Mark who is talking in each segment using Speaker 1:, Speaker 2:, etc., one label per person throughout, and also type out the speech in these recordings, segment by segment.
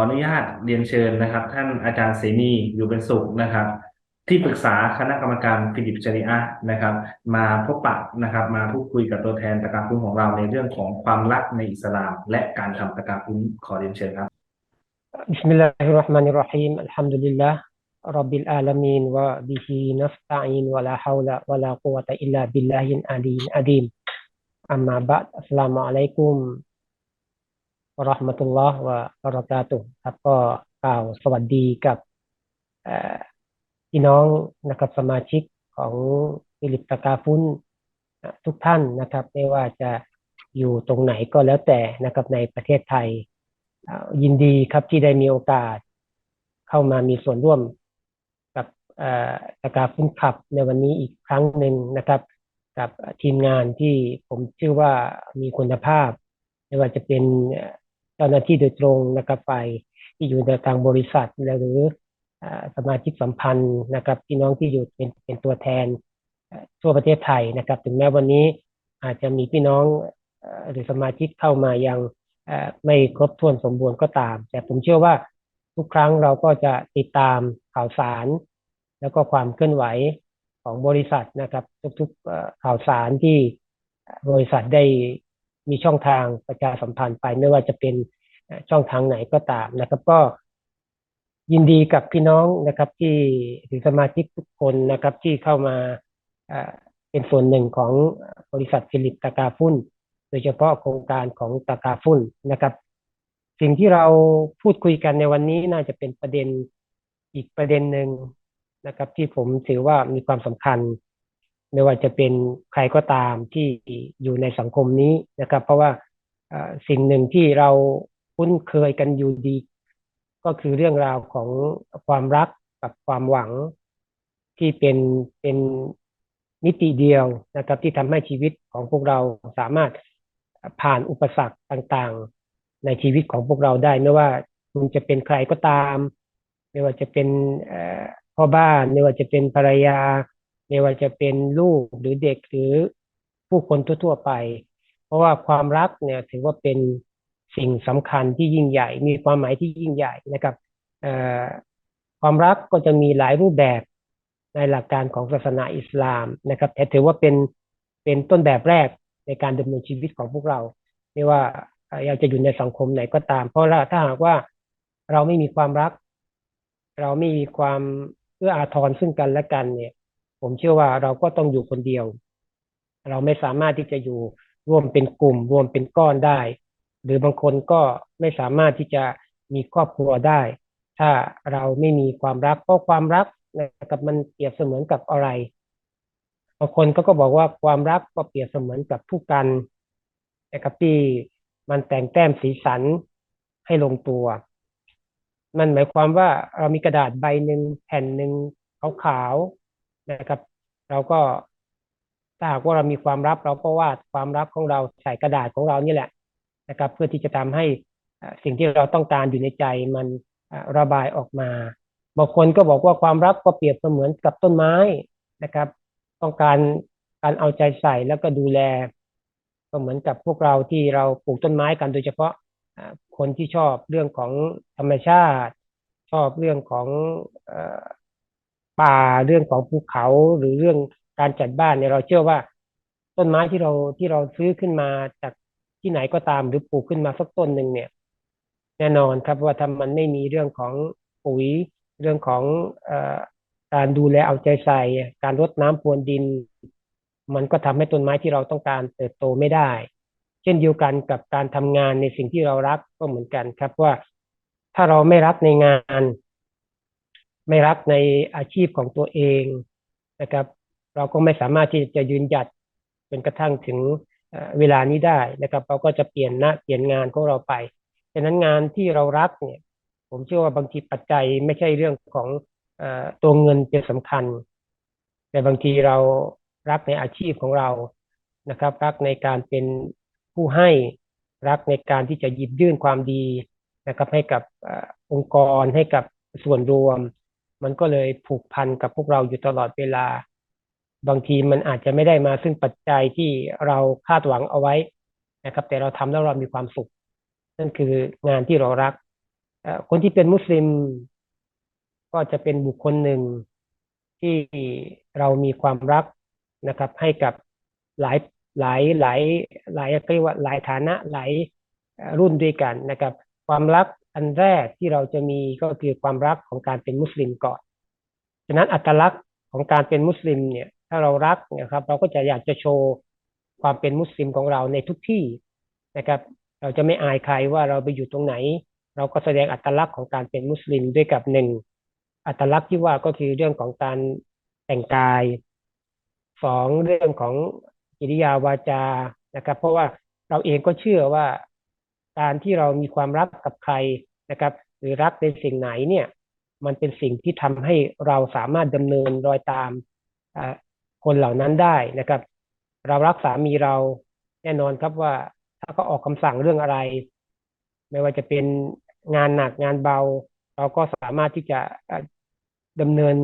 Speaker 1: ออนุญาตเรียนเชิญนะครับ ท่านอาจารย์เสนีอยู่เป็นสุขนะครับ ที่ปรึกษาคณะกรรมการฟิลิปจริอะห์นะครับ มาพบปะนะครับ มาพูดคุยกับตัวแทนตะการพุ้นของเราในเรื่องของความรักในอิสลาม และการทำตะการพุ้นขอเรียนเชิญครับ
Speaker 2: بسم الله الرحمن الرحيم الحمد لله رب العالمين وبه نستعين ولا حول ولا قوة إلا بالله العلي العظيم أما بعد السلام عليكم วะราะห์มะตุลลอฮ์วะบะเรากาตุครับก็กล่าวสวัสดีกับพี่น้องนะครับสมาชิกของฟิลิปตะกาฟุนทุกท่านนะครับ ไม่ว่าจะอยู่ตรงไหนก็แล้วแต่นะครับในประเทศไทย ยินดีครับที่ได้มีโอกาส เข้ามามีส่วนร่วมกับตะกาฟุนขับในวันนี้อีกครั้งหนึ่งนะครับ กับทีมงานที่ผมเชื่อว่ามีคุณภาพ ไม่ว่าจะเป็น จ้าหน้าที่โดยตรงนะครับไปที่อยู่ในทางบริษัทหรือสมาชิกสัมพันธ์นะครับพี่น้องที่อยู่เป็นเป็นตัวแทนทั่วประเทศไทยนะครับ ถึงแม้วันนี้อาจจะมีพี่น้องหรือสมาชิกเข้ามายังไม่ครบถ้วนสมบูรณ์ก็ตาม แต่ผมเชื่อว่าทุกครั้งเราก็จะติดตามข่าวสาร แล้วก็ความเคลื่อนไหวของบริษัทนะครับ ทุกๆข่าวสารที่บริษัทได้ มีช่องทางประชาสัมพันธ์ไปไม่ว่าจะเป็นช่องทางไหนก็ตามนะครับ ก็ยินดีกับพี่น้องนะครับ ที่หรือสมาชิกทุกคนนะครับ ที่เข้ามาเป็นส่วนหนึ่งของบริษัทฟิลิปตากาฟุนโดยเฉพาะโครงการของตากาฟุนนะครับ สิ่งที่เราพูดคุยกันในวันนี้น่าจะเป็นประเด็นอีกประเด็นหนึ่งนะครับ ที่ผมถือว่ามีความสำคัญ ไม่ว่าจะเป็นใครก็ตามที่อยู่ในสังคมนี้นะครับ เพราะว่าสิ่งหนึ่งที่เราคุ้นเคยกันอยู่ดี ก็คือเรื่องราวของความรักกับความหวังที่เป็นเป็นมิติเดียวนะครับ ที่ทำให้ชีวิตของพวกเราสามารถผ่านอุปสรรคต่างๆ ในชีวิตของพวกเราได้ไม่ว่าคุณจะเป็นใครก็ตาม ไม่ว่าจะเป็นพ่อบ้าน ไม่ว่าจะเป็นภรรยา ไม่ว่าจะเป็นลูกหรือเด็กหรือผู้คนทั่วๆไป เพราะว่าความรักเนี่ยถือว่าเป็นสิ่งสำคัญที่ยิ่งใหญ่ มีความหมายที่ยิ่งใหญ่นะครับความรักก็จะมีหลายรูปแบบในหลักการของศาสนาอิสลามนะครับแต่ถือว่าเป็นเป็นต้นแบบแรกในการดำเนินชีวิตของพวกเรา ไม่ว่าเราจะอยู่ในสังคมไหนก็ตาม เพราะถ้าหากว่าเราไม่มีความรัก เราไม่มีความเอื้ออาทรซึ่งกันและกันเนี่ย ผมเชื่อว่าเราก็ต้องอยู่คนเดียว เราไม่สามารถที่จะอยู่ร่วมเป็นกลุ่ม รวมเป็นก้อนได้ หรือบางคนก็ไม่สามารถที่จะมีครอบครัวได้ ถ้าเราไม่มีความรักเพราะความรักนะครับมันเปรียบเสมือนกับอะไรบางคนก็ก็บอกว่าความรักก็เปรียบเสมือนกับผู้กันนะครับที่มันแต่งแต้มสีสันให้ลงตัว มันหมายความว่าเรามีกระดาษใบหนึ่งแผ่นหนึ่งขาว นะครับ เราก็ถ้าหากว่าเรามีความรับเราก็วาดความรับของเราใส่กระดาษของเรานี่แหละนะครับ เพื่อที่จะทำให้สิ่งที่เราต้องการอยู่ในใจมันระบายออกมาบางคนก็บอกว่าความรักก็เปรียบเสมือนกับต้นไม้นะครับ ต้องการการเอาใจใส่แล้วก็ดูแล ก็เหมือนกับพวกเราที่เราปลูกต้นไม้กันโดยเฉพาะคนที่ชอบเรื่องของธรรมชาติ ชอบเรื่องของ ป่าเรื่องของภูเขาหรือเรื่องการจัดบ้านเนี่ยเราเชื่อว่า ต้นไม้ที่เราที่เราซื้อขึ้นมาจากที่ไหนก็ตามหรือปลูกขึ้นมาสักต้นหนึ่งเนี่ย แน่นอนครับว่าถ้ามันไม่มีเรื่องของปุ๋ยเรื่องของอการดูแลเอาใจใส่การรดน้ำพรวนดิน มันก็ทำให้ต้นไม้ที่เราต้องการเติบโตไม่ได้ เช่นเดียวกันกับการทำงานในสิ่งที่เรารักก็เหมือนกันครับว่าถ้าเราไม่รักในงาน ไม่รักในอาชีพของตัวเองนะครับ เราก็ไม่สามารถที่จะยืนหยัดจนกระทั่งถึงเวลานี้ได้นะครับ เราก็จะเปลี่ยนหน้าเปลี่ยนงานของเราไปฉะนั้นงานที่เรารักเนี่ย ผมเชื่อว่าบางทีปัจจัยไม่ใช่เรื่องของอตัวเงินเป็นสำคัญ แต่บางทีเรารักในอาชีพของเรานะครับ รักในการเป็นผู้ให้รักในการที่จะหยิบยื่นความดีนะครับ ให้กับองค์กรให้กับส่วนรวม มันก็เลยผูกพันกับพวกเราอยู่ตลอดเวลา บางทีมันอาจจะไม่ได้มาซึ่งปัจจัยที่เราคาดหวังเอาไว้นะครับ แต่เราทำแล้วเรามีความสุข นั่นคืองานที่เรารักคนที่เป็นมุสลิม ก็จะเป็นบุคคลหนึ่งที่เรามีความรักนะครับ ให้กับหลายหลายหลายหลายเรียกว่าหลายฐานะหลายรุ่นด้วยกันนะครับ ความรัก อันแรกที่เราจะมีก็คือความรักของการเป็นมุสลิมก่อน ฉะนั้นอัตลักษณ์ของการเป็นมุสลิมเนี่ย ถ้าเรารักนะครับ เราก็จะอยากจะโชว์ความเป็นมุสลิมของเราในทุกที่นะครับ เราจะไม่อายใครว่าเราไปอยู่ตรงไหน เราก็แสดงอัตลักษณ์ของการเป็นมุสลิมด้วยกับหนึ่งอัตลักษณ์ที่ว่าก็คือเรื่องของการแต่งกายสองเรื่องของกิริยาวาจานะครับ เพราะว่าเราเองก็เชื่อว่า การที่เรามีความรักกับใครนะครับ หรือรักในสิ่งไหนเนี่ย มันเป็นสิ่งที่ทำให้เราสามารถดำเนินรอยตามคนเหล่านั้นได้นะครับ เรารักสามีเราแน่นอนครับว่าถ้าเขาออกคำสั่งเรื่องอะไร ไม่ว่าจะเป็นงานหนักงานเบา เราก็สามารถที่จะเอ่อดำเนิน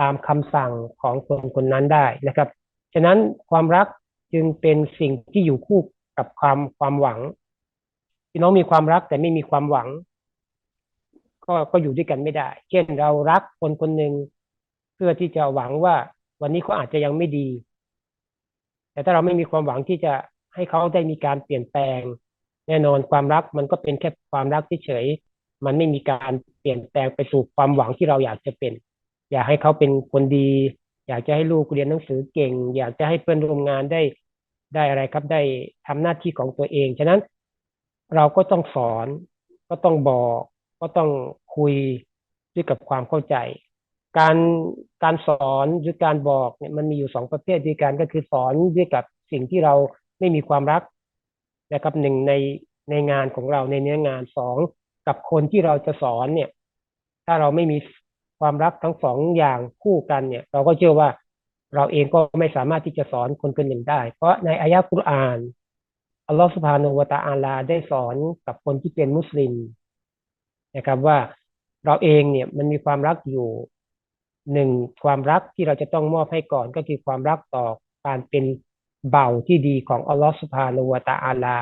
Speaker 2: ตามคำสั่งของคนคนนั้นได้นะครับ ฉะนั้นความรักจึงเป็นสิ่งที่อยู่คู่กับความความหวัง พี่น้องมีความรักแต่ไม่มีความหวัง ก็ก็อยู่ด้วยกันไม่ได้ เช่นเรารักคนคนหนึ่งเพื่อที่จะหวังว่า วันนี้เขาอาจจะยังไม่ดี แต่ถ้าเราไม่มีความหวังที่จะให้เขาได้มีการเปลี่ยนแปลง แน่นอนความรักมันก็เป็นแค่ความรักเฉยมันไม่มีการเปลี่ยนแปลงไปสู่ความหวังที่เราอยากจะเป็น อยากให้เขาเป็นคนดี อยากจะให้ลูกเรียนหนังสือเก่ง อยากจะให้เพื่อนร่วมงานได้ได้อะไรครับได้ทำหน้าที่ของตัวเอง ฉะนั้น เราก็ต้องสอน ก็ต้องบอก ก็ต้องคุยด้วยกับความเข้าใจ การการสอนหรือการบอกเนี่ยมันมีอยู่สองประเภทด้วยกันก็คือสอนด้วยกับสิ่งที่เราไม่มีความรักนะครับหนึ่งในในงานของเราในเนื้องานสองกับคนที่เราจะสอนเนี่ย ถ้าเราไม่มีความรักทั้งสองอย่างคู่กันเนี่ย เราก็เชื่อว่าเราเองก็ไม่สามารถที่จะสอนคนคนหนึ่งได้ เพราะในอายะห์กุรอาน อัลลอฮฺสุบฮานุวะตะอาลาได้สอนกับคนที่เป็นมุสลิมนะครับว่าเราเองเนี่ยมันมีความรักอยู่หนึ่งความรักที่เราจะต้องมอบให้ก่อนก็คือความรักต่อการเป็นเบ่าวที่ดีของอัลลอฮฺสุบฮานุวะตะอาลา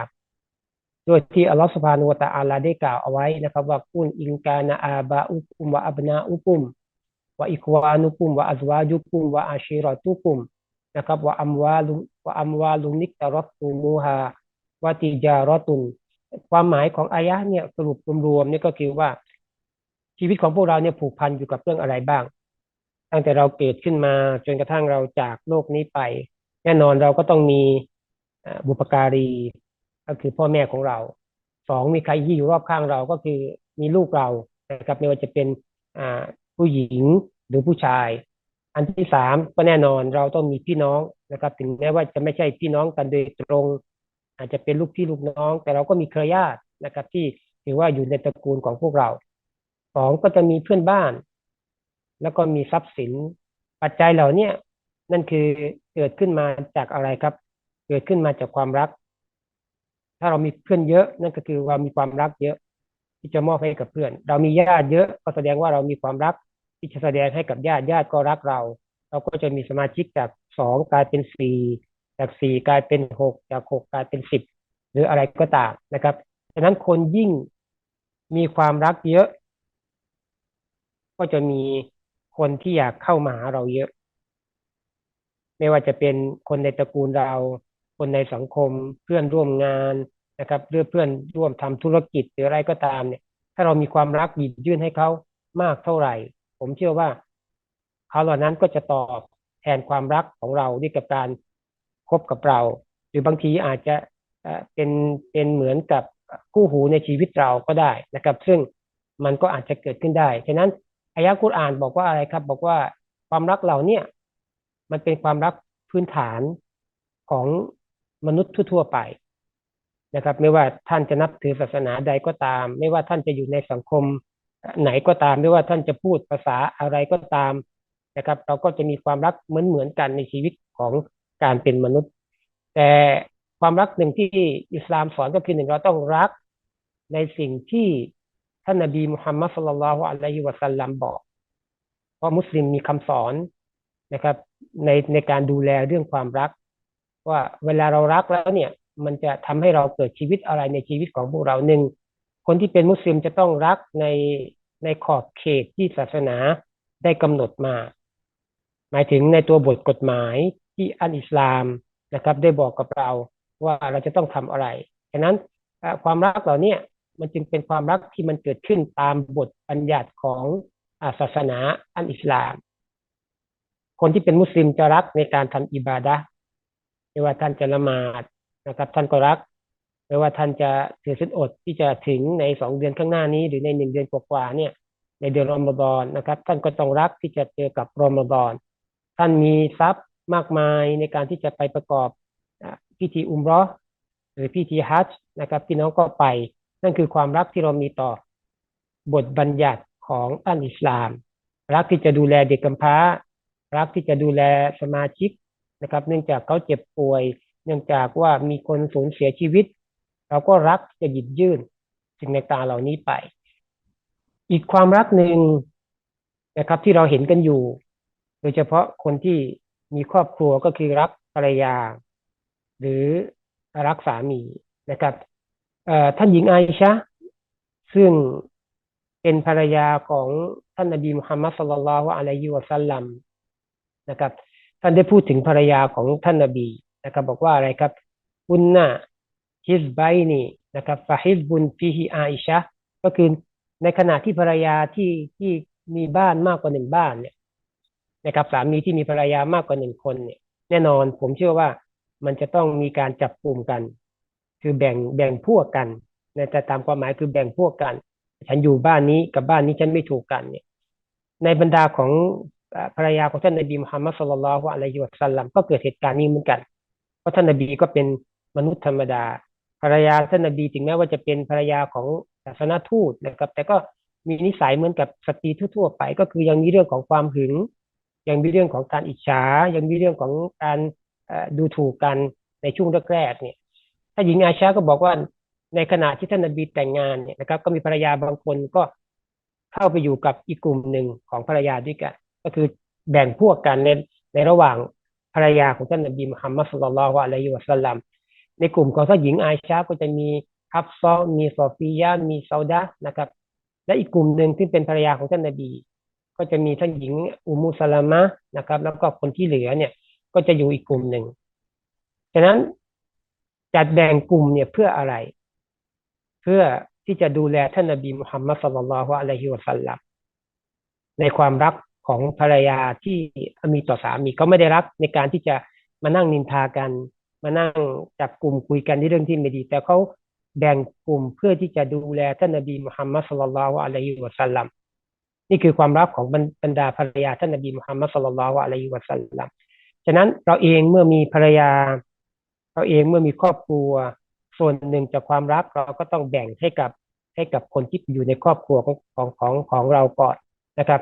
Speaker 2: โดยที่อัลลอฮฺสุบฮานุวะตะอาลาได้กล่าวเอาไว้นะครับ ว่ากุนอิงกานะอาบาอุกุมวะอับนาอุกุมวะอิควานุกุมวะอัซวาจุกุมวะอาชีรอตุกุมนะครับวะอัมวาลุวะอัมวาลุนิกตรัตตูมูฮา วติจารอตุน ความหมายของอายะเนี่ยสรุปรวมๆนี่ก็คือว่า ชีวิตของพวกเราเนี่ยผูกพันอยู่กับเรื่องอะไรบ้าง ตั้งแต่เราเกิดขึ้นมาจนกระทั่งเราจากโลกนี้ไป แน่นอนเราก็ต้องมีบุปการี ก็คือพ่อแม่ของเราสองมีใครที่อยู่รอบข้างเราก็คือมีลูกเรานะครับไม่ว่าจะเป็นผู้หญิงหรือผู้ชาย อันที่สามก็แน่นอนเราต้องมีพี่น้องนะครับ ถึงแม้ว่าจะไม่ใช่พี่น้องกันโดยตรง อาจจะเป็นลูกพี่ลูกน้อง แต่เราก็มีเครือญาตินะครับ ที่ถือว่าอยู่ในตระกูลของพวกเราสองก็จะมีเพื่อนบ้าน แล้วก็มีทรัพย์สิน ปัจจัยเหล่านี้นั่นคือเกิดขึ้นมาจากอะไรครับ เกิดขึ้นมาจากความรัก ถ้าเรามีเพื่อนเยอะ นั่นก็คือเรามีความรักเยอะที่จะมอบให้กับเพื่อน เรามีญาติเยอะก็แสดงว่าเรามีความรักที่จะแสดงให้กับญาติญาติก็รักเรา เราก็จะมีสมาชิกจากสองกลายเป็นสี่ จากสี่กลายเป็นหกจากหกกลายเป็นสิบหรืออะไรก็ตามนะครับฉะนั้นคนยิ่งมีความรักเยอะ ก็จะมีคนที่อยากเข้ามาหาเราเยอะ ไม่ว่าจะเป็นคนในตระกูลเรา คนในสังคมเพื่อนร่วมงานนะครับหรือเพื่อนร่วมทำธุรกิจหรืออะไรก็ตามเนี่ย ถ้าเรามีความรักหยิบยื่นให้เขามากเท่าไหร่ ผมเชื่อว่าเขาเหล่านั้นก็จะตอบแทนความรักของเราด้วยกับการ คบกับเรา หรือบางทีอาจจะเป็นเป็นเหมือนกับคู่หูในชีวิตเราก็ได้นะครับ ซึ่งมันก็อาจจะเกิดขึ้นได้ฉะนั้นอายะกุรอานบอกว่าอะไรครับ บอกว่าความรักเราเนี่ย มันเป็นความรักพื้นฐานของมนุษย์ทั่วๆไปนะครับ ไม่ว่าท่านจะนับถือศาสนาใดก็ตาม ไม่ว่าท่านจะอยู่ในสังคมไหนก็ตาม ไม่ว่าท่านจะพูดภาษาอะไรก็ตามนะครับ เราก็จะมีความรักเหมือนเหมือนกันในชีวิตของ การเป็นมนุษย์ แต่ความรักหนึ่งที่อิสลามสอนก็คือหนึ่งเราต้องรักในสิ่งที่ท่านนบีมุฮัมมัดสุลลัลฮุอะลัยฮิวะสัลลัมบอก เพราะมุสลิมมีคำสอนนะครับ ในในการดูแลเรื่องความรัก ว่าเวลาเรารักแล้วเนี่ย มันจะทำให้เราเกิดชีวิตอะไรในชีวิตของพวกเราหนึ่งคนที่เป็นมุสลิมจะต้องรักในในขอบเขตที่ศาสนาได้กำหนดมา หมายถึงในตัวบทกฎหมาย ที่อันอิสลามนะครับ ได้บอกกับเราว่าเราจะต้องทำอะไรฉะนั้นความรักเหล่านี้มันจึงเป็นความรักที่มันเกิดขึ้นตามบทบัญญัติของศาสนาอันอิสลาม คนที่เป็นมุสลิมจะรักในการทำอิบาดะไม่ว่าท่านจะละหมาดนะครับ ท่านก็รักไม่ว่าท่านจะถือศีลอดที่จะถึงในสองเดือนข้างหน้านี้ หรือในหนึ่งเดือนกว่าๆเนี่ย ในเดือนรอมฎอนนะครับ ท่านก็ต้องรักที่จะเจอกับรอมฎอน ท่านมีทรัพย์ มากมายในการที่จะไปประกอบพิธีอุมรอหรือพิธีฮัจญ์นะครับพี่น้องก็ไปนั่นคือความรักที่เรามีต่อบทบัญญัติของอันอิสลาม รักที่จะดูแลเด็กกำพร้า รักที่จะดูแลสมาชิกนะครับ เนื่องจากเขาเจ็บป่วย เนื่องจากว่ามีคนสูญเสียชีวิต เราก็รักจะหยิบยื่นสิ่งต่างๆเหล่านี้ไป อีกความรักหนึ่งนะครับที่เราเห็นกันอยู่ โดยเฉพาะคนที่ มีครอบครัวก็คือรักภรรยา หรือรักสามีนะครับท่านหญิงไอชะซึ่งเป็นภรรยาของท่านนบีมุฮัมมัดศ็อลลัลลอฮุอะลัยฮิวะซัลลัมนะครับ ท่านได้พูดถึงภรรยาของท่านนบีนะครับ บอกว่าอะไรครับอุนนะฮิซไบนีนะครับฟะฮิซบุนฟิฮิอาอิชะก็คือในขณะที่ภรรยาที่ที่มีบ้านมากกว่าหนึ่งบ้านเนี่ย นะครับสามีที่มีภรรยามากกว่าหนึ่งคนเนี่ยแน่นอนผมเชื่อว่ามันจะต้องมีการจับกลุ่มกัน คือแบ่งแบ่งพวกกันนะแต่ตามความหมายคือแบ่งพวกกัน ฉันอยู่บ้านนี้กับบ้านนี้ฉันไม่ถูกกันเนี่ยในบรรดาของภรรยาของท่านนบีมุฮัมมัดศ็อลลัลลอฮุอะลัยฮิวะซัลลัมก็เกิดเหตุการณ์นี้เหมือนกัน เพราะท่านนบีก็เป็นมนุษย์ธรรมดา ภรรยาท่านนบีถึงแม้ว่าจะเป็นภรรยาของศาสนทูตนะครับ แต่ก็มีนิสัยเหมือนกับสตรีทั่วๆไป ก็คือยังมีเรื่องของความหึง ยังมีเรื่องของการอิจฉา ยังมีเรื่องของการดูถูกกันในช่วงแรกๆเนี่ยถ้าหญิงอาชาก็บอกว่าในขณะที่ท่านนบีแต่งงานเนี่ยนะครับ ก็มีภรรยาบางคนก็เข้าไปอยู่กับอีกกลุ่มหนึ่งของภรรยาด้วยกัน ก็คือแบ่งพวกกันในในระหว่างภรรยาของท่านนบีมุฮัมมัดศ็อลลัลลอฮุอะลัยฮิวะซัลลัมในกลุ่มของท่านหญิงอาชาก็จะมีฮับซอมีซอฟียะห์มีซาดะนะครับ และอีกกลุ่มหนึ่งที่เป็นภรรยาของท่านนบี ก็จะมีท่านหญิงอุมุสลามะนะครับ แล้วก็คนที่เหลือเนี่ย ก็จะอยู่อีกกลุ่มหนึ่งฉะนั้นจัดแบ่งกลุ่มเนี่ยเพื่ออะไร เพื่อที่จะดูแลท่านนบีมุฮัมมัดศ็อลลัลลอฮุอะลัยฮิวะซัลลัมในความรักของภรรยาที่มีต่อสามีเขาไม่ได้รักในการที่จะมานั่งนินทากัน มานั่งจับกลุ่มคุยกันในเรื่องที่ไม่ดี แต่เขาแบ่งกลุ่มเพื่อที่จะดูแลท่านนบีมุฮัมมัดศ็อลลัลลอฮุอะลัยฮิวะซัลลัม นี่คือความรักของบรรดาภรรยาท่านนบีมุฮัมมัดศ็อลลัลลอฮุอะลัยฮิวะซัลลัมฉะนั้นเราเองเมื่อมีภรรยา เราเองเมื่อมีครอบครัว ส่วนหนึ่งจากความรักเราก็ต้องแบ่งให้กับให้กับคนที่อยู่ในครอบครัวของของของของเราก่อนนะครับ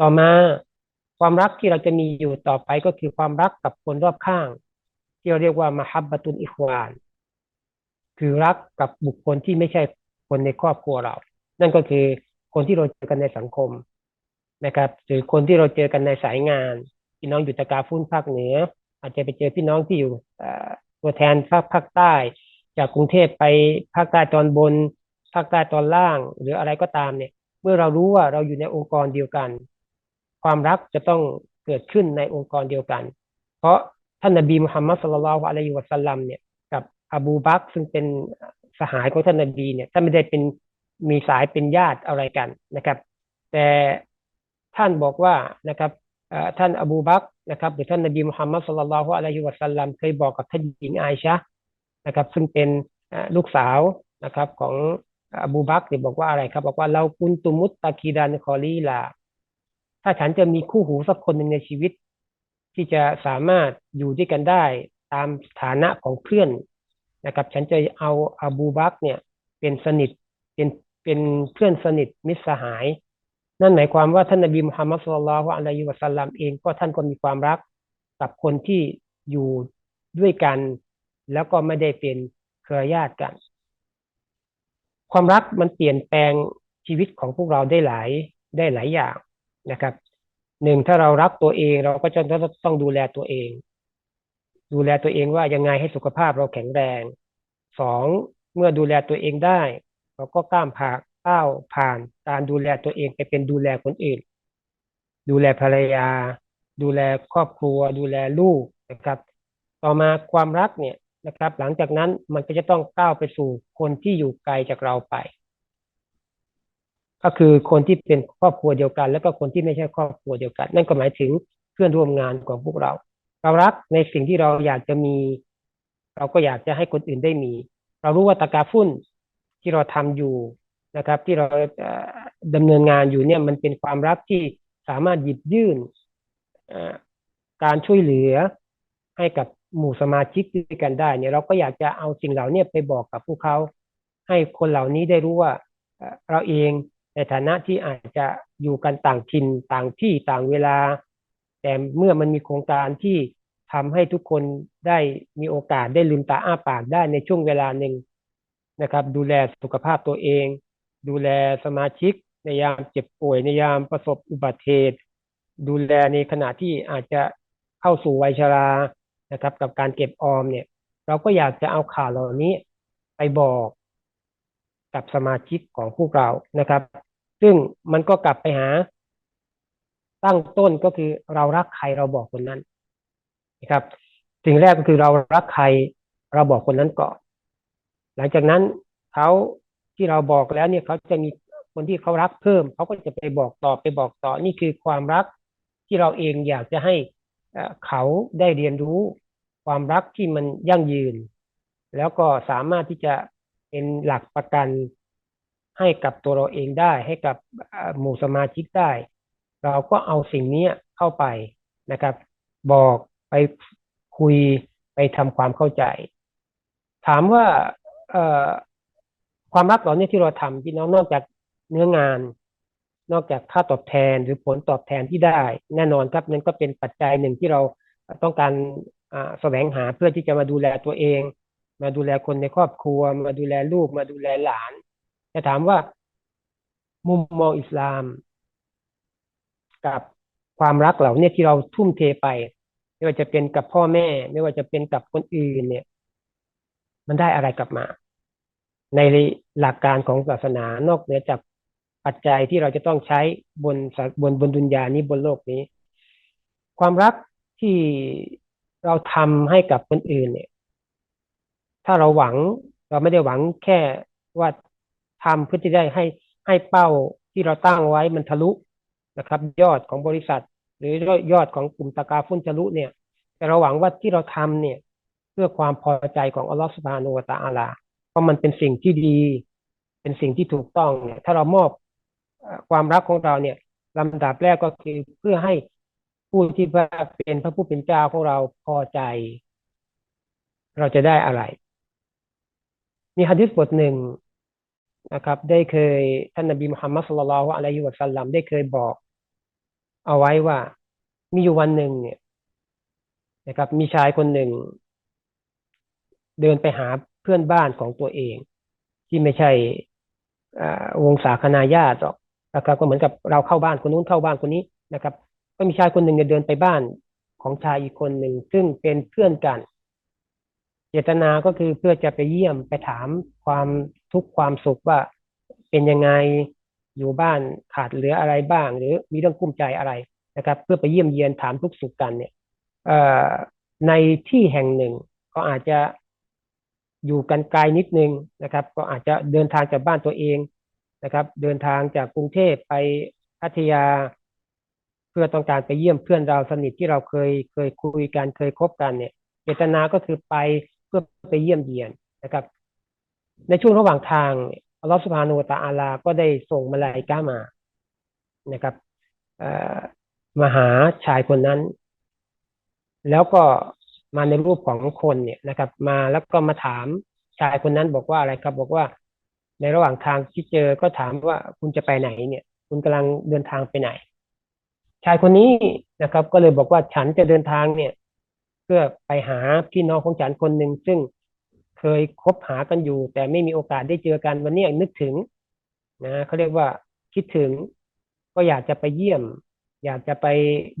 Speaker 2: ต่อมาความรักที่เราจะมีอยู่ต่อไปก็คือความรักกับคนรอบข้าง ที่เราเรียกว่ามหับบตุนอิควาน คือรักกับบุคคลที่ไม่ใช่คนในครอบครัวเรา นั่นก็คือ คนที่เราเจอกันในสังคมนะครับ หรือคนที่เราเจอกันในสายงานพี่น้องอยู่ตะกาฟุ้นภาคเหนือ อาจจะไปเจอพี่น้องที่อยู่ตัวแทนภาคภาคใต้ จากกรุงเทพไปภาคใต้ตอนบน ภาคใต้ตอนล่าง หรืออะไรก็ตามเนี่ย เมื่อเรารู้ว่าเราอยู่ในองค์กรเดียวกัน ความรักจะต้องเกิดขึ้นในองค์กรเดียวกัน เพราะท่านนบีมุฮัมมัดศ็อลลัลอฮุอะลัยฮิวะซัลลัมเนี่ยกับอบูบักซึ่งเป็นสหายของท่านนบีเนี่ยท่านไม่ได้เป็น มีสายเป็นญาติอะไรกันนะครับ แต่ท่านบอกว่านะครับท่านอบูบักนะครับหรือท่านนบีมุฮัมมัดศ็อลลัลฮุอะลัยฮิวะซัลลัมเคยบอกกับท่านหญิงอาอิชะนะครับ ซึ่งเป็นลูกสาวนะครับของอบูบักเนี่ยบอกว่าอะไรครับ บอกว่าเรากุนตุมุตตะกีดันคอลีลา ถ้าฉันจะมีคู่หูสักคนหนึ่งในชีวิต ที่จะสามารถอยู่ด้วยกันได้ตามฐานะของเพื่อนนะครับ ฉันจะเอาอบูบักเนี่ยเป็นสนิทเป็น เป็นเพื่อนสนิทมิตรสหาย นั่นหมายความว่าท่านนบีมุฮัมมัดศ็อลลัลลอฮุอะลัยฮิวะซัลลัมเองก็ท่านก็มีความรักกับคนที่อยู่ด้วยกัน แล้วก็ไม่ได้เป็นเครือญาติกัน ความรักมันเปลี่ยนแปลงชีวิตของพวกเราได้หลายได้หลายอย่างนะครับหนึ่งถ้าเรารักตัวเองเราก็จะต้องดูแลตัวเอง ดูแลตัวเองว่ายังไงให้สุขภาพเราแข็งแรงสองเมื่อดูแลตัวเองได้ เราก็กล้ามผ่าก้าวผ่านการดูแลตัวเองไปเป็นดูแลคนอื่น ดูแลภรรยา ดูแลครอบครัว ดูแลลูกนะครับ ต่อมาความรักเนี่ยนะครับ หลังจากนั้นมันก็จะต้องก้าวไปสู่คนที่อยู่ไกลจากเราไป ก็คือคนที่เป็นครอบครัวเดียวกัน แล้วก็คนที่ไม่ใช่ครอบครัวเดียวกัน นั่นก็หมายถึงเพื่อนร่วมงานของพวกเรา เรารักในสิ่งที่เราอยากจะมี เราก็อยากจะให้คนอื่นได้มี เรารู้ว่าตะกาฟุ้น ที่เราทำอยู่นะครับ ที่เราเอ่อดำเนินงานอยู่เนี่ยมันเป็นความรักที่สามารถหยิบยื่นการช่วยเหลือให้กับหมู่สมาชิกด้วยกันได้เนี่ยเราก็อยากจะเอาสิ่งเหล่านี้ไปบอกกับพวกเขาให้คนเหล่านี้ได้รู้ว่าเอ่อเราเองในฐานะที่อาจจะอยู่กันต่างถิ่นต่างที่ต่างเวลา แต่เมื่อมันมีโครงการที่ทำให้ทุกคนได้มีโอกาสได้ลืมตาอ้าปากได้ในช่วงเวลาหนึ่ง นะครับ ดูแลสุขภาพตัวเอง ดูแลสมาชิก ในยามเจ็บป่วยในยามประสบอุบัติเหตุดูแลในขณะที่อาจจะเข้าสู่วัยชรานะครับ กับการเก็บออมเนี่ย เราก็อยากจะเอาข่าวเหล่านี้ไปบอกกับสมาชิกของพวกเรานะครับ ซึ่งมันก็กลับไปหา ตั้งต้นก็คือเรารักใครเราบอกคนนั้นนะครับ สิ่งแรกก็คือเรารักใครเราบอกคนนั้นก่อน หลังจากนั้นเขาที่เราบอกแล้วเนี่ยเขาจะมีคนที่เขารักเพิ่มเขาก็จะไปบอกต่อไปบอกต่อนี่คือความรักที่เราเองอยากจะให้เขาได้เรียนรู้ความรักที่มันยั่งยืน แล้วก็สามารถที่จะเป็นหลักประกันให้กับตัวเราเองได้ ให้กับหมู่สมาชิกได้ เราก็เอาสิ่งนี้เข้าไปนะครับ บอกไปคุยไปทำความเข้าใจ ถามว่า ความรักเหล่านี้ที่เราทำพี่น้องนอกจากเนื้องาน นอกจากค่าตอบแทนหรือผลตอบแทนที่ได้ แน่นอนครับนั่นก็เป็นปัจจัยหนึ่งที่เราต้องการแสวงหาเพื่อที่จะมาดูแลตัวเอง มาดูแลคนในครอบครัว มาดูแลลูก มาดูแลหลานจะถามว่ามุมมองอิสลาม กับความรักเหล่านี้ที่เราทุ่มเทไป ไม่ว่าจะเป็นกับพ่อแม่ ไม่ว่าจะเป็นกับคนอื่นเนี่ย มันได้อะไรกลับมา ในหลักการของศาสนานอกเหนือจากปัจจัยที่เราจะต้องใช้บนบนบนดุนยานี้บนโลกนี้ ความรักที่เราทำให้กับคนอื่นเนี่ย ถ้าเราหวังเราไม่ได้หวังแค่ว่าทำเพื่อที่ได้ให้ให้เป้าที่เราตั้งไว้มันทะลุนะครับ ยอดของบริษัท หรือยอดของกลุ่มตะกาฟุ้นทะลุเนี่ย แต่เราหวังว่าที่เราทำเนี่ย เพื่อความพอใจของอัลลอฮฺสุบฮานุวะตะอาลา เพราะมันเป็นสิ่งที่ดี เป็นสิ่งที่ถูกต้องเนี่ย ถ้าเรามอบความรักของเราเนี่ยลำดับแรกก็คือเพื่อให้ผู้ที่เป็นพระผู้เป็นเจ้าของเราพอใจ เราจะได้อะไร มีฮะดิษบทหนึ่งนะครับ ได้เคยท่านนบีมุฮัมมัดสุลลัลลอฮุอะลัยฮิวะสัลลัมได้เคยบอก เอาไว้ว่า มีอยู่วันหนึ่งเนี่ยนะครับ มีชายคนหนึ่ง เดินไปหา เพื่อนบ้านของตัวเอง ที่ไม่ใช่วงศาคณาญาติหรอกนะครับ ก็เหมือนกับเราเข้าบ้านคนนู้นเข้าบ้านคนนี้นะครับ ก็มีชายคนหนึ่งเดินไปบ้านของชายอีกคนหนึ่งซึ่งเป็นเพื่อนกัน เจตนาก็คือเพื่อจะไปเยี่ยมไปถามความทุกข์ความสุขว่าเป็นยังไงอยู่บ้านขาดเหลืออะไรบ้าง หรือมีเรื่องกุ้มใจอะไรนะครับ เพื่อไปเยี่ยมเยียนถามทุกสุขกันเนี่ยในที่แห่งหนึ่งก็อาจจะ อยู่กันไกลนิดนึงนะครับ ก็อาจจะเดินทางจากบ้านตัวเองนะครับ เดินทางจากกรุงเทพไปพัทยา เพื่อต้องการไปเยี่ยมเพื่อนเราสนิทที่เราเคยเคยคุยกันเคยคบกันเนี่ยเจตนาก็คือไปเพื่อไปเยี่ยมเยียนนะครับ ในช่วงระหว่างทางอัลลอฮฺสุบฮานุวะตะอาลา ก็ได้ส่งมาลาอิกะห์มานะครับมาหาชายคนนั้น แล้วก็ มาในรูปของคนเนี่ยนะครับ มาแล้วก็มาถามชายคนนั้นบอกว่าอะไรครับบอกว่า ในระหว่างทางที่เจอก็ถามว่าคุณจะไปไหนเนี่ย คุณกำลังเดินทางไปไหน ชายคนนี้นะครับ ก็เลยบอกว่าฉันจะเดินทางเนี่ย เพื่อไปหาพี่น้องของฉันคนหนึ่งซึ่งเคยคบหากันอยู่ แต่ไม่มีโอกาสได้เจอกันวันนี้นึกถึงนะเขาเรียกว่าคิดถึง ก็อยากจะไปเยี่ยม อยากจะไป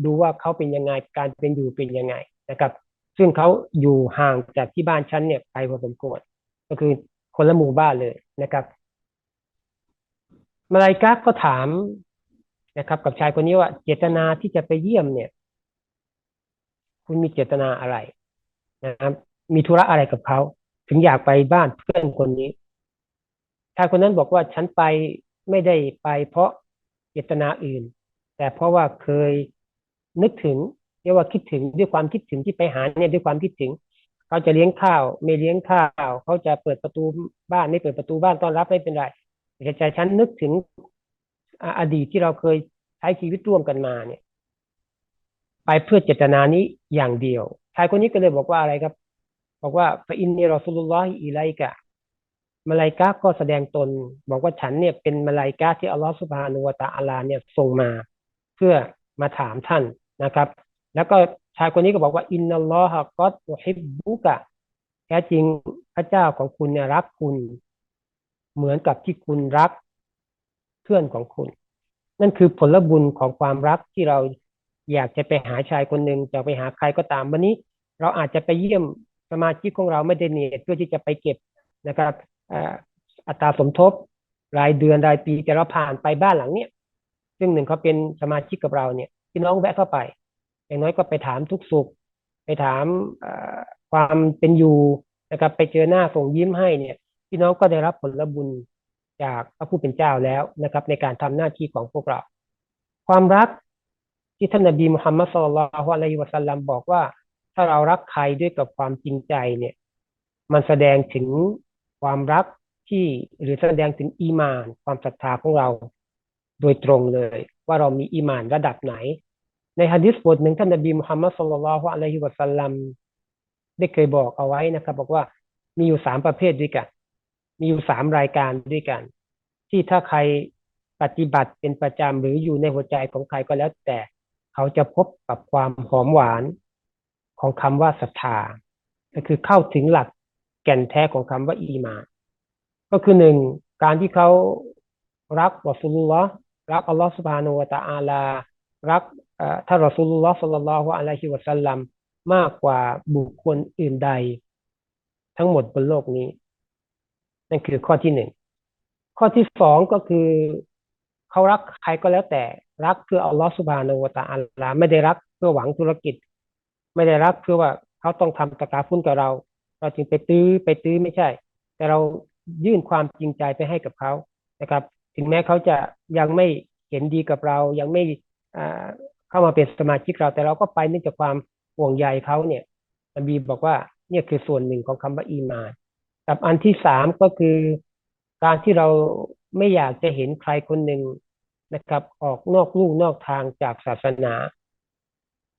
Speaker 2: ดูว่าเขาเป็นยังไงการเป็นอยู่เป็นยังไงนะครับ ซึ่งเขาอยู่ห่างจากที่บ้านฉันเนี่ยไปพอสมควรก็คือคนละหมู่บ้านเลยนะครับมาลายกาก็ถามนะครับ กับชายคนนี้ว่า เจตนาที่จะไปเยี่ยมเนี่ย คุณมีเจตนาอะไรนะครับ มีธุระอะไรกับเขา ถึงอยากไปบ้านเพื่อนคนนี้ชายคนนั้นบอกว่าฉันไปไม่ได้ไปเพราะเจตนาอื่น แต่เพราะว่าเคยนึกถึง เรียกว่าคิดถึงด้วยความคิดถึงที่ไปหาเนี่ยด้วยความคิดถึงเขาจะเลี้ยงข้าวไม่เลี้ยงข้าวเขาจะเปิดประตูบ้านไม่เปิดประตูบ้านต้อนรับไม่เป็นไรแต่ใจฉันนึกถึงอดีตที่เราเคยใช้ชีวิตร่วมกันมาเนี่ย ไปเพื่อเจตนานี้อย่างเดียวชายคนนี้ก็เลยบอกว่าอะไรครับ บอกว่าฟะอินเนีรอซูลุลลอฮิอิไลกะมาลายกาก็แสดงตน บอกว่าฉันเนี่ยเป็นมาลายกาที่อัลลอฮฺสุบฮานุวะตะอาลาเนี่ยส่งมา เพื่อมาถามท่านนะครับ แล้วก็ชายคนนี้ก็บอกว่าอินนัลลอฮะก็ตุฮิบบุกะแท้จริงพระเจ้าของคุณเนี่ยรักคุณ เหมือนกับที่คุณรักเพื่อนของคุณ นั่นคือผลบุญของความรักที่เราอยากจะไปหาชายคนหนึ่งจะไปหาใครก็ตาม วันนี้เราอาจจะไปเยี่ยมสมาชิกของเราไม่ได้เนียเพื่อที่จะไปเก็บนะครับอัตราสมทบรายเดือนรายปีแต่เราผ่านไปบ้านหลังเนี้ยซึ่งหนึ่งเขาเป็นสมาชิกกับเราเนี่ยพี่น้องแวะเข้าไป อย่างน้อยก็ไปถามทุกสุข ไปถามความเป็นอยู่นะครับไปเจอหน้าส่งยิ้มให้เนี่ยพี่น้องก็ได้รับผลบุญจากพระผู้เป็นเจ้าแล้วนะครับ ในการทำหน้าที่ของพวกเรา ความรักที่ท่านนบีมุฮัมมัดสุลลัลฮุอะลัยฮิวะสัลลัมบอกว่า ถ้าเรารักใครด้วยกับความจริงใจเนี่ย มันแสดงถึงความรักที่หรือแสดงถึงอีมาน ความศรัทธาของเรา โดยตรงเลย ว่าเรามีอีมานระดับไหน ในฮะดิษบทหนึ่งท่านนบีมุฮัมมัดสุลลัลฮุอะลัยฮิวะสัลลัมได้เคยบอกเอาไว้นะครับ บอกว่ามีอยู่สามประเภทด้วยกัน มีอยู่สามรายการด้วยกัน ที่ถ้าใครปฏิบัติเป็นประจำหรืออยู่ในหัวใจของใครก็แล้วแต่เขาจะพบกับความหอมหวานของคำว่าศรัทธาก็คือเข้าถึงหลักแก่นแท้ของคำว่าอีมา ก็คือหนึ่งการที่เขารักรอสูลุลลอฮ์รักอัลลอฮ์สุบฮานุวะตะอาลา รัก ท่านรอสูลุลลอฮ์สัลลัลลอฮุอะลัยฮิวะสัลลัมมากกว่าบุคคลอื่นใด ทั้งหมดบนโลกนี้ นั่นคือข้อที่หนึ่งข้อที่สองก็คือเขารักใครก็แล้วแต่รักเพื่ออัลลอฮฺสุบานาอูตะอัลลาไม่ได้รักเพื่อหวังธุรกิจ ไม่ได้รักเพื่อว่าเขาต้องทำตะกาฟุ้นกับเรา เราจึงไปตื้อไปตื้อไม่ใช่ แต่เรายื่นความจริงใจไปให้กับเขานะครับ ถึงแม้เขาจะยังไม่เห็นดีกับเรายังไม่อ่า เข้ามาเป็นสมาชิกเรา แต่เราก็ไปเนื่องจากความห่วงใยเขาเนี่ยนบีบอกว่าเนี่ยคือส่วนหนึ่งของคำว่าอีมานกับอันที่สามก็คือ การที่เราไม่อยากจะเห็นใครคนหนึ่งนะครับ ออกนอกลู่นอกทางจากศาสนา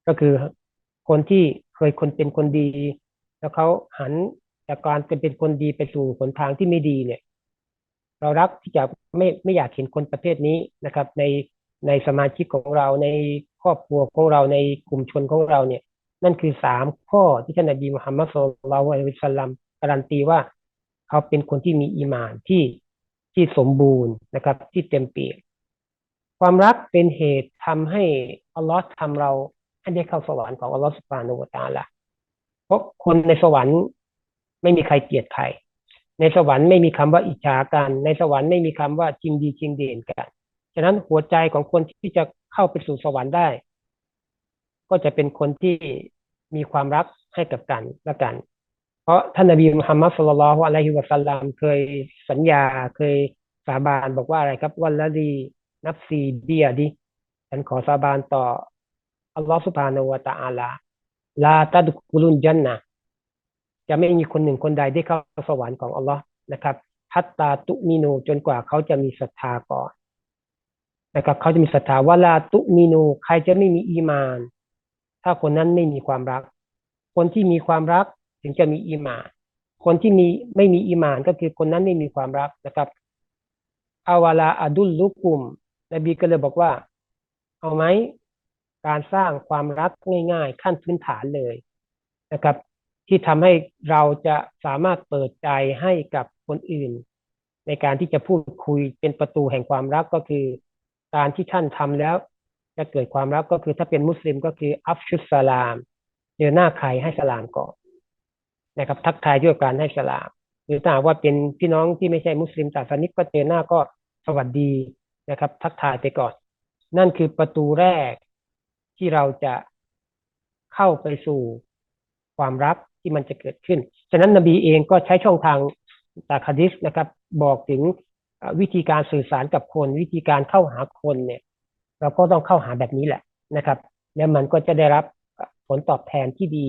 Speaker 2: ก็คือคนที่เคยคนเป็นคนดี แล้วเขาหันจากการเป็นเป็นคนดีไปสู่หนทางที่ไม่ดีเนี่ย เรารักที่จะไม่ไม่อยากเห็นคนประเภทนี้นะครับ ใน ในสมาชิกของเราในครอบครัวของเราในกลุ่มชนของเราเนี่ย นั่นคือสามข้อที่ท่านนบีมุฮัมมัดสุลลัลอฮุอะลัยฮิวะสัลลัมการันตีว่า เขาเป็นคนที่มีอีมานที่ที่สมบูรณ์นะครับ ที่เต็มเปี่ยมความรักเป็นเหตุทำให้อัลลอฮ์ทำเราให้ได้เข้าสวรรค์ของอัลลอฮ์สุบานุวตาลาเพราะคนในสวรรค์ไม่มีใครเกลียดใครในสวรรค์ไม่มีคำว่าอิจฉากัน ในสวรรค์ไม่มีคำว่าจริงดีจริงเด่นกัน ฉะนั้นหัวใจของคนที่จะเข้าไปสู่สวรรค์ได้ ก็จะเป็นคนที่มีความรักให้กับกันและกัน เพราะท่านนบีมุฮัมมัดสุลลัลฮุอะลัยฮิวะสัลลัมเคยสัญญาเคยสาบานบอกว่าอะไรครับวันละดีนับซีเบียดิฉันขอสาบานต่ออัลลอฮฺสุบานวะตะอาลาลาตัดกุลุนจันนะจะไม่มีคนหนึ่งคนใดได้เข้าสวรรค์ของอัลลอฮ์นะครับฮัตตาตุมินูจนกว่าเขาจะมีศรัทธาก่อน นะครับเขาจะมีศรัทธาว่าลาตุมินูใครจะไม่มีอีมาน ถ้าคนนั้นไม่มีความรัก คนที่มีความรักถึงจะมีอีมาน คนที่มีไม่มีอีมานก็คือคนนั้นไม่มีความรักนะครับอาวาลาอดุลลุกุมนบีก็เลยบอกว่า เอาไหมการสร้างความรักง่าย ๆ ขั้นพื้นฐานเลยนะครับ ที่ทำให้เราจะสามารถเปิดใจให้กับคนอื่น ในการที่จะพูดคุยเป็นประตูแห่งความรักก็คือ การที่ท่านทำแล้ว จะเกิดความรักก็คือถ้าเป็นมุสลิมก็คืออัฟชุสสลามเจอหน้าใครให้สลามก่อนนะครับ ทักทายด้วยการให้สลาม หรือถ้าว่าเป็นพี่น้องที่ไม่ใช่มุสลิมศาสนิกก็เจอหน้าก็สวัสดีนะครับ ทักทายไปก่อน นั่นคือประตูแรกที่เราจะเข้าไปสู่ความรักที่มันจะเกิดขึ้น ฉะนั้นนบีเองก็ใช้ช่องทางตากฮะดิษนะครับ บอกถึง วิธีการสื่อสารกับคน วิธีการเข้าหาคนเนี่ย เราก็ต้องเข้าหาแบบนี้แหละนะครับ แล้วมันก็จะได้รับผลตอบแทนที่ดี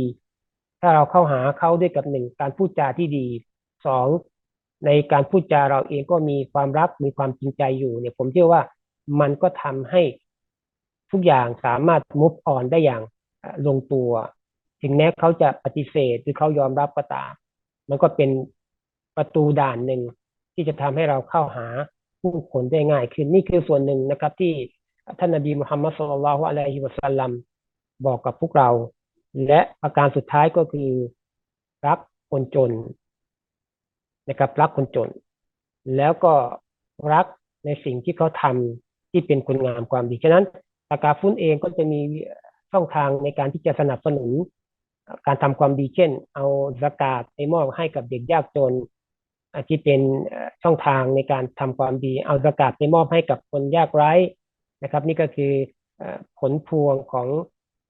Speaker 2: ถ้าเราเข้าหาเขาด้วยกับหนึ่งการพูดจาที่ดีสองในการพูดจาเราเองก็มีความรักมีความจริงใจอยู่เนี่ย ผมเชื่อว่ามันก็ทำให้ทุกอย่างสามารถมุฟออนได้อย่างลงตัว ถึงแม้เขาจะปฏิเสธหรือเขายอมรับก็ตาม มันก็เป็นประตูด่านหนึ่ง ที่จะทำให้เราเข้าหาผู้คนได้ง่ายขึ้นนี่คือส่วนหนึ่งนะครับ ที่ท่านนบีมุฮัมมัดสุลลัลลอฮุอะลัยฮิวะสัลลัมบอกกับพวกเรา และประการสุดท้ายก็คือรักคนจนนะครับรักคนจน แล้วก็รักในสิ่งที่เขาทำที่เป็นคุณงามความดีฉะนั้นตากาฟุ้นเองก็จะมีช่องทางในการที่จะสนับสนุนการทำความดีเช่น เอาสกาดไปมอบให้กับเด็กยากจน ที่เป็นช่องทางในการทำความดี เอาสกาดไปมอบให้กับคนยากไร้นะครับ นี่ก็คือผลพวงของ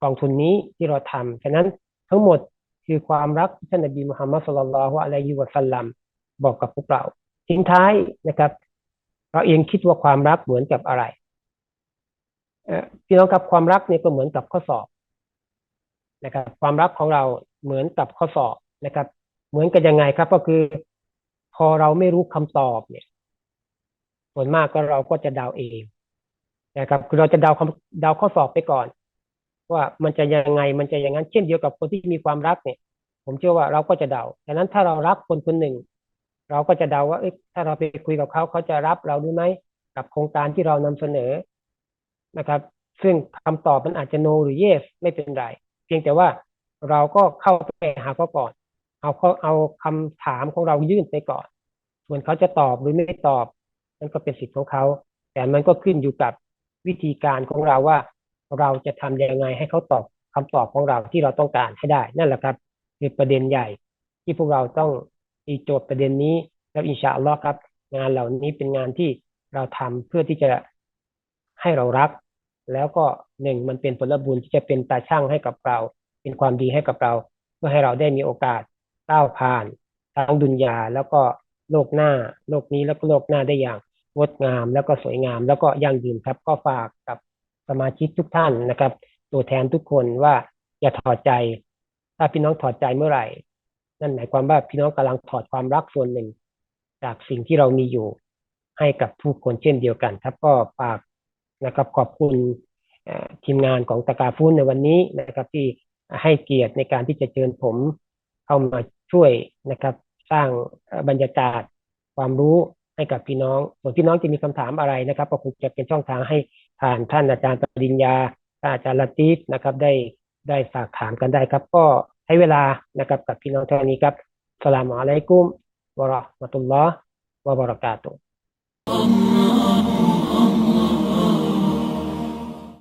Speaker 2: กองทุนนี้ที่เราทำฉะนั้นทั้งหมดคือความรักที่ท่านนบีมุฮัมมัดสุลลัลฮุอะลัยฮิวะสัลลัมบอกกับพวกเราทิ้งท้ายนะครับ เราเองคิดว่าความรักเหมือนกับอะไรเออพี่น้องครับความรักเนี่ยก็เหมือนกับข้อสอบนะครับ ความรักของเราเหมือนกับข้อสอบนะครับ เหมือนกันยังไงครับ ก็คือ พอเราไม่รู้คำตอบเนี่ยส่วนมากก็เราก็จะเดาเองนะครับ คือเราจะเดาคำเดาข้อสอบไปก่อน ว่ามันจะยังไงมันจะอย่างนั้น เช่นเดียวกับคนที่มีความรักเนี่ย ผมเชื่อว่าเราก็จะเดาดังนั้นถ้าเรารักคนคนหนึ่ง เราก็จะเดาว่าถ้าเราไปคุยกับเขาเขาจะรับเราหรือไม่กับโครงการที่เรานำเสนอนะครับ ซึ่งคำตอบมันอาจจะ no หรือ yes ไม่เป็นไร เพียงแต่ว่าเราก็เข้าไปหาเขาก่อน เอาเขาเอาคำถามของเรายื่นไปก่อน ส่วนเขาจะตอบหรือไม่ตอบนั่นก็เป็นสิทธิ์ของเขา แต่มันก็ขึ้นอยู่กับวิธีการของเราว่า เราจะทำยังไงให้เขาตอบคำตอบของเราที่เราต้องการให้ได้ นั่นแหละครับคือประเด็นใหญ่ ที่พวกเราต้องตีโจทย์ประเด็นนี้ แล้วอินชาอัลลอฮ์ครับ งานเหล่านี้เป็นงานที่เราทำเพื่อที่จะให้เรารัก แล้วก็หนึ่งมันเป็นผลบุญที่จะเป็นตาช่างให้กับเรา เป็นความดีให้กับเรา เพื่อให้เราได้มีโอกาส ก้าวผ่านทั้งดุนยาแล้วก็โลกหน้าโลกนี้แล้วก็โลกหน้าได้อย่างงดงาม แล้วก็สวยงาม แล้วก็ยั่งยืนครับ ก็ฝากกับสมาชิกทุกท่านนะครับ ตัวแทนทุกคนว่าอย่าถอดใจ ถ้าพี่น้องถอดใจเมื่อไหร่ นั่นหมายความว่าพี่น้องกำลังถอดความรักส่วนหนึ่ง จากสิ่งที่เรามีอยู่ให้กับผู้คนเช่นเดียวกัน ครับก็ฝากนะครับขอบคุณทีมงานของตะกาฟุ้นในวันนี้นะครับ ที่ให้เกียรติในการที่จะเชิญผม เข้ามาช่วยนะครับ สร้างบรรยากาศความรู้ให้กับพี่น้อง ส่วนพี่น้องจะมีคำถามอะไรนะครับ ก็คงจะเป็นช่องทางให้ผ่านท่านอาจารย์ปริญญาอาจารย์ลาติฟนะครับ ได้ได้ฝากถามกันได้ครับ ก็ให้เวลานะครับกับพี่น้องเท่านี้ครับสลามอะลัยกุมวะราะห์มะตุลลอฮ์วะบะเราะกาตุฮ์